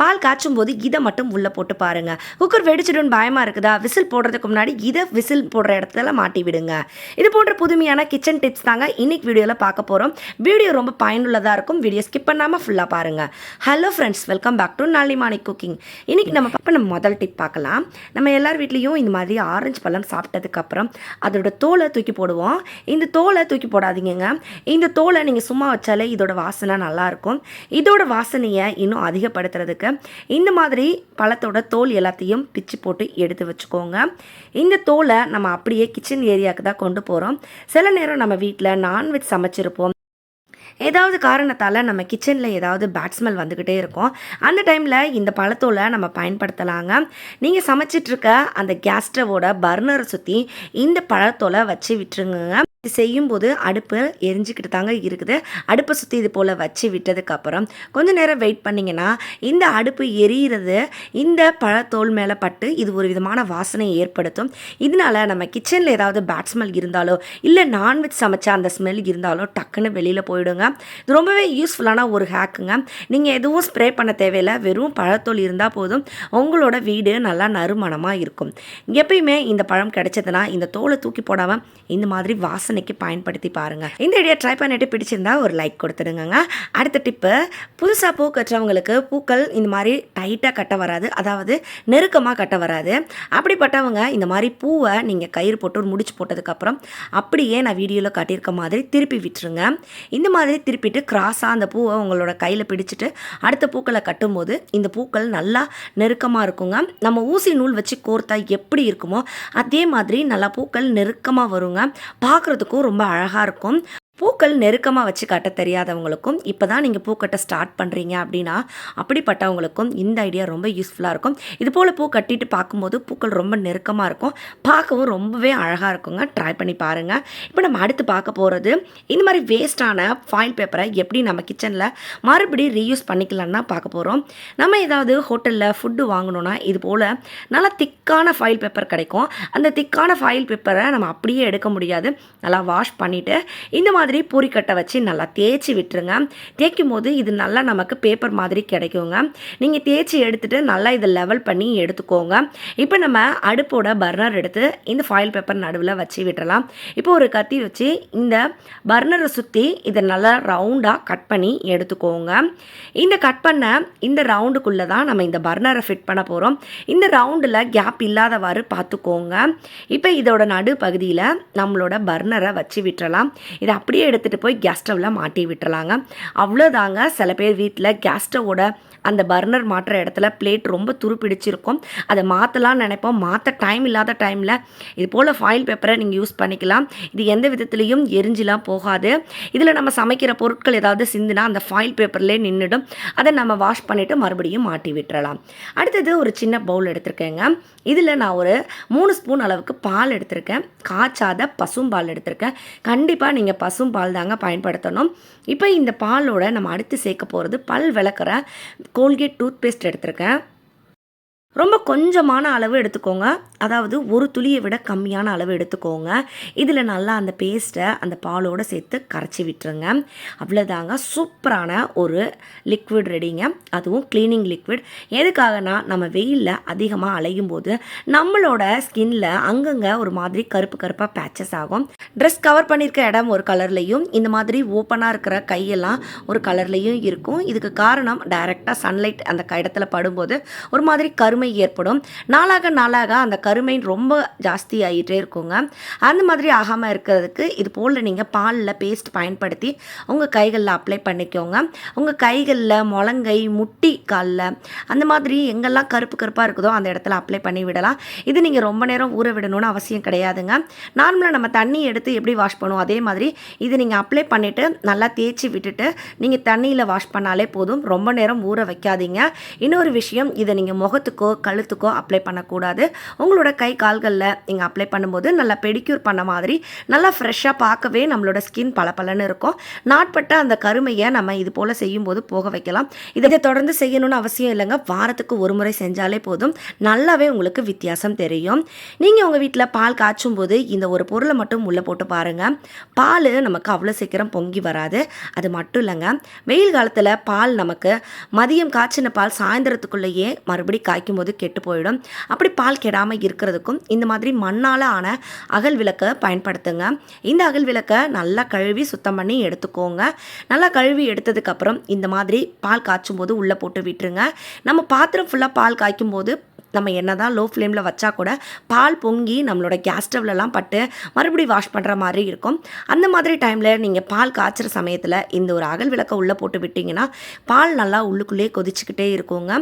பால் காய்ச்சும் போது இதை மட்டும் உள்ளே போட்டு பாருங்கள் குக்கர் வெடிச்சிடும்னு பயமாக இருக்குதா? விசில் போடுறதுக்கு முன்னாடி இதை விசில் போடுற இடத்துல மாட்டி விடுங்க. இது போன்ற புதுமையான கிச்சன் டிப்ஸ் தாங்க இன்னைக்கு வீடியோவில் பார்க்க போகிறோம் வீடியோ ரொம்ப பயனுள்ளதாக இருக்கும். வீடியோ ஸ்கிப் பண்ணாமல் ஃபுல்லாக பாருங்கள் hello friends welcome back to Nalimani cooking இன்னைக்கு நம்ம இப்போ நம்ம முதல் டிப் பார்க்கலாம். நம்ம எல்லார் வீட்லேயும் இந்த மாதிரி ஆரஞ்சு பழம் சாப்பிட்டதுக்கப்புறம் அதோட தோலை தூக்கி போடுவோம். இந்த தோலை தூக்கி போடாதீங்க இந்த தோலை நீங்கள் சும்மா வச்சாலே இதோட வாசனை நல்லாயிருக்கும் இதோட வாசனையை இன்னும் அதிகப்படுத்துறதுக்கு இந்த மாதிரி பழத்தோட தோல் எல்லாத்தையும் பிச்சு போட்டு எடுத்து வச்சுக்கோங்க. இந்த தோலை நம்ம அப்படியே கிச்சன் ஏரியாவுக்கு தான் கொண்டு போகிறோம் சில நேரம் நம்ம வீட்டில் நான்வெஜ் சமைச்சிருப்போம். ஏதாவது காரணத்தால் நம்ம கிச்சனில் ஏதாவது பேட் ஸ்மெல் வந்துக்கிட்டே இருக்கும். அந்த டைமில் இந்த பழத்தோலை நம்ம பயன்படுத்தலாங்க. நீங்கள் சமைச்சிட்ருக்க அந்த கேஸ் ஸ்டவோட பர்னரை சுற்றி இந்த பழத்தோலை வச்சு விட்டுருங்க இது செய்யும்போது அடுப்பு எரிஞ்சிக்கிட்டு தாங்க இருக்குது. அடுப்பை சுற்றி இது போல் வச்சு விட்டதுக்கப்புறம் கொஞ்ச நேரம் வெயிட் பண்ணிங்கன்னா இந்த அடுப்பு எரியிறது இந்த பழத்தோல் மேலே பட்டு இது ஒரு விதமான வாசனை ஏற்படுத்தும். இதனால நம்ம கிச்சனில் ஏதாவது பேட் ஸ்மெல் இருந்தாலோ இல்லை நான்வெஜ் சமைச்ச அந்த ஸ்மெல் இருந்தாலோ டக்குன்னு வெளியில் போயிடுங்க. இது ரொம்பவே யூஸ்ஃபுல்லான ஒரு ஹேக்குங்க. நீங்கள் எதுவும் ஸ்ப்ரே பண்ண தேவையில்லை. வெறும் பழத்தோல் இருந்தால் போதும். உங்களோட வீடு நல்லா நறுமணமாக இருக்கும். எப்பயுமே இந்த பழம் கிடைச்சதுன்னா இந்த தோலை தூக்கி போடாமல் இந்த மாதிரி வாசனை வாசனைக்கு பயன்படுத்தி பாருங்கள் இந்த ஐடியா ட்ரை பண்ணிட்டு பிடிச்சிருந்தா ஒரு லைக் கொடுத்துடுங்க அடுத்த டிப்பு புதுசாக பூ கட்டுறவங்களுக்கு பூக்கள் இந்த மாதிரி டைட்டாக கட்ட வராது. அதாவது நெருக்கமாக கட்ட வராது. அப்படிப்பட்டவங்க இந்த மாதிரி பூவை நீங்கள் கயிறு போட்டு ஒரு முடிச்சு போட்டதுக்கப்புறம் அப்படியே நான் வீடியோவில் காட்டியிருக்க மாதிரி திருப்பி விட்டுருங்க. இந்த மாதிரி திருப்பிட்டு கிராஸாக அந்த பூவை உங்களோட கையில் பிடிச்சிட்டு அடுத்த பூக்களை கட்டும்போது இந்த பூக்கள் நல்லா நெருக்கமாக இருக்குங்க. நம்ம ஊசி நூல் வச்சு கோர்த்தா எப்படி இருக்குமோ அதே மாதிரி நல்லா பூக்கள் நெருக்கமாக வருங்க. பார்க்குறதுக்கும் ரொம்ப அழகாக இருக்கும். பூக்கள் நெருக்கமாக வச்சு கட்ட தெரியாதவங்களுக்கும் இப்போ தான் நீங்கள் பூக்கட்ட ஸ்டார்ட் பண்ணுறீங்க அப்படின்னா அப்படிப்பட்டவங்களுக்கும் இந்த ஐடியா ரொம்ப யூஸ்ஃபுல்லாக இருக்கும். இது போல் பூ கட்டிட்டு பார்க்கும்போது பூக்கள் ரொம்ப நெருக்கமாக இருக்கும். பார்க்கவும் ரொம்பவே அழகாக இருக்குங்க. ட்ரை பண்ணி பாருங்கள் இப்போ நம்ம அடுத்து பார்க்க போகிறது இந்த மாதிரி வேஸ்ட்டான ஃபாயில் பேப்பரை எப்படி நம்ம கிச்சனில் மறுபடியும் ரீயூஸ் பண்ணிக்கலாம்னா பார்க்க போகிறோம் நம்ம ஏதாவது ஹோட்டலில் ஃபுட்டு வாங்கணுன்னா இது போல் நல்லா திக்கான ஃபைல் பேப்பர் கிடைக்கும். அந்த திக்கான ஃபைல் பேப்பரை நம்ம அப்படியே எடுக்க முடியாது. நல்லா வாஷ் பண்ணிவிட்டு இந்த மாதிரி மாதிரி பூரிக்கட்டை வச்சு நல்லா தேய்ச்சி விட்டுருங்க. தேய்க்கும் போது இது நல்லா நமக்கு பேப்பர் மாதிரி கிடைக்குங்க. நீங்கள் தேய்ச்சி எடுத்துகிட்டு நல்லா இதை லெவல் பண்ணி எடுத்துக்கோங்க. இப்போ நம்ம அடுப்போட பர்னர் எடுத்து இந்த ஃபாயில் பேப்பர் நடுவில் வச்சு விட்டுறலாம். இப்போ ஒரு கத்தி வச்சு இந்த பர்னரை சுற்றி இதை நல்லா ரவுண்டாக கட் பண்ணி எடுத்துக்கோங்க. இந்த கட் பண்ண இந்த ரவுண்டுக்குள்ளே தான் நம்ம இந்த பர்னரை ஃபிட் பண்ண போகிறோம் இந்த ரவுண்டில் கேப் இல்லாதவாறு பார்த்துக்கோங்க. இப்போ இதோட நடு பகுதியில் நம்மளோட பர்னரை வச்சு விட்டுறலாம். இதை அப்படியே எடுத்துகிட்டு போய் கேஸ் ஸ்டவ்வில் மாட்டி விட்டுறலாங்க. அவ்வளோதாங்க சில பேர் வீட்டில் கேஸ் ஸ்டவோட அந்த பர்னர் மாட்டுற இடத்துல பிளேட் ரொம்ப துருப்பிடிச்சிருக்கும். அதை மாற்றலாம்னு நினைப்போம். மாற்ற டைம் இல்லாத டைமில் இது போல் ஃபாயில் பேப்பரை நீங்கள் யூஸ் பண்ணிக்கலாம். இது எந்த விதத்துலேயும் எரிஞ்சிலாம் போகாது. இதில் நம்ம சமைக்கிற பொருட்கள் ஏதாவது சிந்துனா அந்த ஃபாயில் பேப்பர்லேயே நின்றுடும் அதை நம்ம வாஷ் பண்ணிவிட்டு மறுபடியும் மாட்டி விட்டுறலாம். அடுத்தது ஒரு சின்ன பவுல் எடுத்திருக்கேங்க. இதில் நான் ஒரு மூணு ஸ்பூன் அளவுக்கு பால் எடுத்திருக்கேன். காய்ச்சாத பசும்பால் எடுத்திருக்கேன். கண்டிப்பாக நீங்கள் பசும்பால் தாங்க பயன்படுத்தணும். இப்போ இந்த பாலோட நம்ம அடுத்து சேர்க்க போகிறது பல் விளக்குற கோல்கேட் டூத் பேஸ்ட் எடுத்திருக்கேன். ரொம்ப கொஞ்சமான அளவு எடுத்துக்கோங்க. அதாவது ஒரு துளியை விட கம்மியான அளவு எடுத்துக்கோங்க. இதில் நல்லா அந்த பேஸ்ட்டை அந்த பாலோடு சேர்த்து கரைச்சி விட்டுருங்க. அவ்வளோதாங்க சூப்பரான ஒரு லிக்விட் ரெடிங்க அதுவும் க்ளீனிங் லிக்விட் எதுக்காகனா நம்ம வெயிலில் அதிகமாக அலையும் போது நம்மளோட ஸ்கின்ல அங்கங்கே ஒரு மாதிரி கருப்பு கருப்பாக பேச்சஸ் ஆகும். ட்ரெஸ் கவர் பண்ணியிருக்க இடம் ஒரு கலர்லேயும் இந்த மாதிரி ஓப்பனாக இருக்கிற கையெல்லாம் ஒரு கலர்லேயும் இருக்கும். இதுக்கு காரணம் டைரெக்டாக சன்லைட் அந்த க- இடத்துல படும்போது ஒரு மாதிரி கருமை ஏற்படும். நாளாக நாளாக அந்த கருமை ரொம்ப ஜாஸ்தி ஆகிட்டே இருக்குங்க. அந்த மாதிரி ஆகாமல் இருக்கிறதுக்கு இது போல் நீங்கள் பாலில் பேஸ்ட் பயன்படுத்தி உங்கள் கைகளில் அப்ளை பண்ணிக்கோங்க. உங்கள் கைகளில் முழங்கை முட்டி காலில் அந்த மாதிரி எங்கெல்லாம் கருப்பு கருப்பாக இருக்குதோ அந்த இடத்துல அப்ளை பண்ணி விடலாம். இது நீங்கள் ரொம்ப நேரம் ஊற விடணும்னு அவசியம் கிடையாதுங்க. நார்மலாக நம்ம தண்ணி எடுத்து எப்படி வாஷ் பண்ணுவோம்? அதே மாதிரி இது நீங்கள் அப்ளை பண்ணிவிட்டு நல்லா தேய்ச்சி விட்டுட்டு நீங்கள் தண்ணியில் வாஷ் பண்ணாலே போதும். ரொம்ப நேரம் ஊற வைக்காதீங்க. இன்னொரு விஷயம் இதை நீங்கள் முகத்துக்கோ கழுத்துக்கோ அப்ளை பண்ணக்கூடாது. உங்களோட கை கால்களில் நீங்கள் அப்ளை பண்ணும்போது நல்லா பெடிக்யூர் பண்ண மாதிரி நல்லா ஃப்ரெஷ்ஷாக பார்க்கவே நம்மளோட ஸ்கின் பளபளன்னு இருக்கும். நாட்பட்ட அந்த கருமையை நம்ம இது போல் செய்யும்போது போக வைக்கலாம். இதை தொடர்ந்து செய்யணும்னு அவசியம் இல்லைங்க. வாரத்துக்கு ஒரு முறை செஞ்சாலே போதும். நல்லாவே உங்களுக்கு வித்தியாசம் தெரியும். நீங்கள் உங்கள் வீட்டில் பால் காய்ச்சும் போது இந்த ஒரு பொருளை மட்டும் உள்ளே போட்டு பாருங்கள் பால் நமக்கு அவ்வளோ சீக்கிரம் பொங்கி வராது. அது மட்டும் இல்லைங்க. வெயில் காலத்தில் பால் நமக்கு மதியம் காய்ச்சின பால் சாயந்தரத்துக்குள்ளேயே மறுபடி காய்க்கும் போது கெட்டு போயிடும் அப்படி பால் கெடாமல் இருக்கிறதுக்கும் இந்த மாதிரி மண்ணால் ஆன அகல் விளக்கை பயன்படுத்துங்க. இந்த அகல் விளக்கை நல்லா கழுவி சுத்தம் பண்ணி எடுத்துக்கோங்க. நல்லா கழுவி எடுத்ததுக்கப்புறம் இந்த மாதிரி பால் காய்ச்சும் போது உள்ளே போட்டு விட்டுருங்க. நம்ம பாத்திரம் ஃபுல்லாக பால் காய்க்கும் போது நம்ம என்ன தான் லோ ஃப்ளேமில் வச்சா கூட பால் பொங்கி நம்மளோட கேஸ் ஸ்டவ்லலாம் பட்டு மறுபடியும் வாஷ் பண்ணுற மாதிரி இருக்கும். அந்த மாதிரி டைமில் நீங்கள் பால் காய்ச்சுற சமயத்தில் இந்த ஒரு அகல் விளக்கை உள்ளே போட்டு விட்டிங்கன்னா பால் நல்லா உள்ளுக்குள்ளேயே கொதிச்சுக்கிட்டே இருக்குங்க.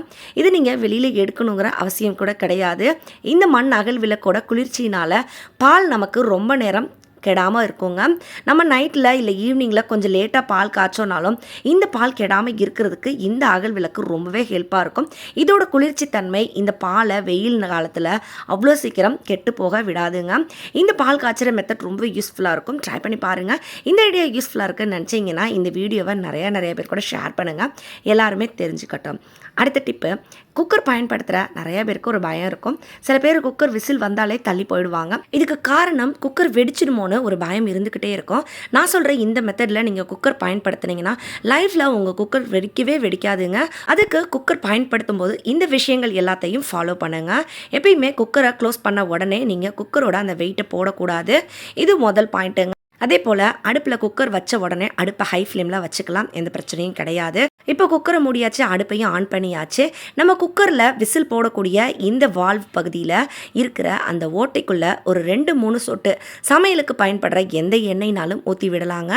இது நீங்கள் வெளியில் எடுக்கணுங்கிற அவசியம் கூட கிடையாது. இந்த மண் அகல் விளக்கோட குளிர்ச்சியினால் பால் நமக்கு ரொம்ப நேரம் கெடாமல் இருக்குங்க. நம்ம நைட்டில் இல்லை ஈவினிங்கில் கொஞ்சம் லேட்டாக பால் காய்ச்சோனாலும் இந்த பால் கெடாமல் இருக்கிறதுக்கு இந்த அகல் விளக்கு ரொம்பவே ஹெல்ப்பாக இருக்கும். இதோட குளிர்ச்சி தன்மை இந்த பாலை வெயில் காலத்தில் அவ்வளோ சீக்கிரம் கெட்டு போக விடாதுங்க. இந்த பால் காய்ச்சுற மெத்தட் ரொம்ப யூஸ்ஃபுல்லாக இருக்கும். ட்ரை பண்ணி பாருங்கள் இந்த ஐடியா யூஸ்ஃபுல்லாக இருக்குன்னு நினச்சிங்கன்னா இந்த வீடியோவை நிறையா நிறைய பேர் கூட ஷேர் பண்ணுங்கள் எல்லாருமே தெரிஞ்சுக்கட்டும். அடுத்த டிப்பு குக்கர் பயன்படுத்துகிற நிறைய பேருக்கு ஒரு பயம் இருக்கும். சில பேர் குக்கர் விசில் வந்தாலே தள்ளி போயிடுவாங்க. இதுக்கு காரணம் குக்கர் வெடிச்சிடுமோன்னு ஒரு பயம் இருந்துக்கிட்டே இருக்கும். நான் சொல்கிற இந்த மெத்தடில் நீங்கள் குக்கர் பயன்படுத்துனீங்கன்னா லைஃப்பில் உங்கள் குக்கர் வெடிக்கவே வெடிக்காதுங்க. அதுக்கு குக்கர் பயன்படுத்தும் போது இந்த விஷயங்கள் எல்லாத்தையும் ஃபாலோ பண்ணுங்கள் எப்பயுமே குக்கரை க்ளோஸ் பண்ண உடனே நீங்கள் குக்கரோட அந்த வெயிட்டை போடக்கூடாது. இது முதல் பாயிண்ட்டுங்க அதே போல் அடுப்பில் குக்கர் வச்ச உடனே அடுப்பை ஹை ஃப்ளேமில் வச்சுக்கலாம். எந்த பிரச்சனையும் கிடையாது. இப்போ குக்கரை மூடியாச்சு அடுப்பையும் ஆன் பண்ணியாச்சு. நம்ம குக்கரில் விசில் போடக்கூடிய இந்த வால்வ் பகுதியில் இருக்கிற அந்த ஓட்டைக்குள்ளே ஒரு ரெண்டு மூணு சொட்டு சமையலுக்கு பயன்படுற எந்த எண்ணெய்னாலும் ஊற்றி விடலாங்க.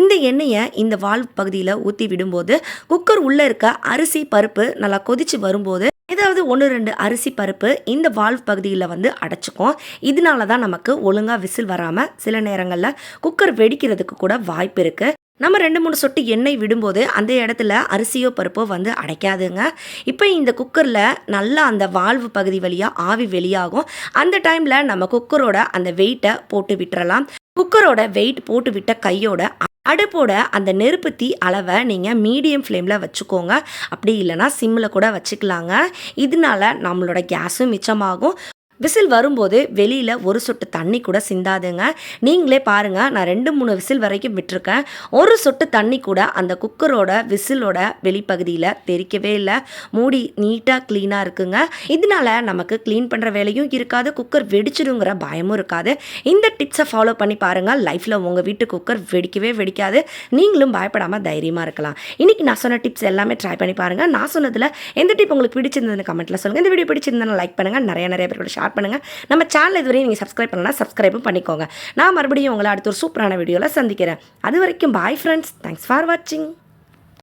இந்த எண்ணெயை இந்த வால்வ் பகுதியில் ஊற்றி விடும்போது குக்கர் உள்ளே இருக்க அரிசி பருப்பு நல்லா கொதித்து வரும்போது ஏதாவது ஒன்று ரெண்டு அரிசி பருப்பு இந்த வால்வ் பகுதியில் வந்து அடைச்சிக்கும் இதனால தான் நமக்கு ஒழுங்காக விசில் வராமல் சில நேரங்களில் குக்கர் வெடிக்கிறதுக்கு கூட வாய்ப்பு இருக்குது நம்ம ரெண்டு மூணு சொட்டு எண்ணெய் விடும்போது அந்த இடத்துல அரிசியோ பருப்போ வந்து அடைக்காதுங்க. இப்போ இந்த குக்கரில் நல்லா அந்த வால்வு பகுதி வழியாக ஆவி வெளியாகும். அந்த டைமில் நம்ம குக்கரோட அந்த வெயிட்டை போட்டு விட்டுறலாம். குக்கரோட வெயிட் போட்டு விட்ட கையோட அடுப்போட அந்த நெருப்பு தீ அளவை நீங்கள் மீடியம் ஃப்ளேமில் வச்சுக்கோங்க. அப்படி இல்லைனா சிம்மில் கூட வச்சுக்கலாங்க. இதனால நம்மளோட கேஸும் மிச்சமாகும். விசில் வரும்போது வெளியில் ஒரு சொட்டு தண்ணி கூட சிந்தாதுங்க. நீங்களே பாருங்கள் நான் ரெண்டு மூணு விசில் வரைக்கும் விட்டுருக்கேன். ஒரு சொட்டு தண்ணி கூட அந்த குக்கரோட விசிலோட வெளிப்பகுதியில் தெரிக்கவே இல்லை. மூடி நீட்டாக க்ளீனாக இருக்குங்க. இதனால நமக்கு க்ளீன் பண்ணுற வேலையும் இருக்காது குக்கர் வெடிச்சிடுங்கிற பயமும் இருக்காது. இந்த டிப்ஸை ஃபாலோ பண்ணி பாருங்கள் லைஃப்பில் உங்கள் வீட்டு குக்கர் வெடிக்கவே வெடிக்காது. நீங்களும் பயப்படாமல் தைரியமாக இருக்கலாம். இன்றைக்கி நான் சொன்ன டிப்ஸ் எல்லாமே ட்ரை பண்ணி பாருங்கள் நான் சொன்னதில் எந்த டிப் உங்களுக்கு பிடிச்சிருந்ததுன்னு கமெண்ட்டில் சொல்லுங்கள் இந்த வீடியோ பிடிச்சிருந்தா லைக் பண்ணுங்கள் நிறைய நிறைய பேர் கூட ஷேர் பண்ணுங்கள் நம்ம சேனல் இதுவரையும் நீங்கள் சப்ஸ்கிரைப் பண்ணலாம் சப்ஸ்கிரைபும் பண்ணிக்கோங்க. நான் மறுபடியும் உங்களை அடுத்த ஒரு சூப்பரான வீடியோவில் சந்திக்கிறேன். அது வரைக்கும் பாய் ஃப்ரெண்ட்ஸ் தேங்க்ஸ் ஃபார் வாட்சிங்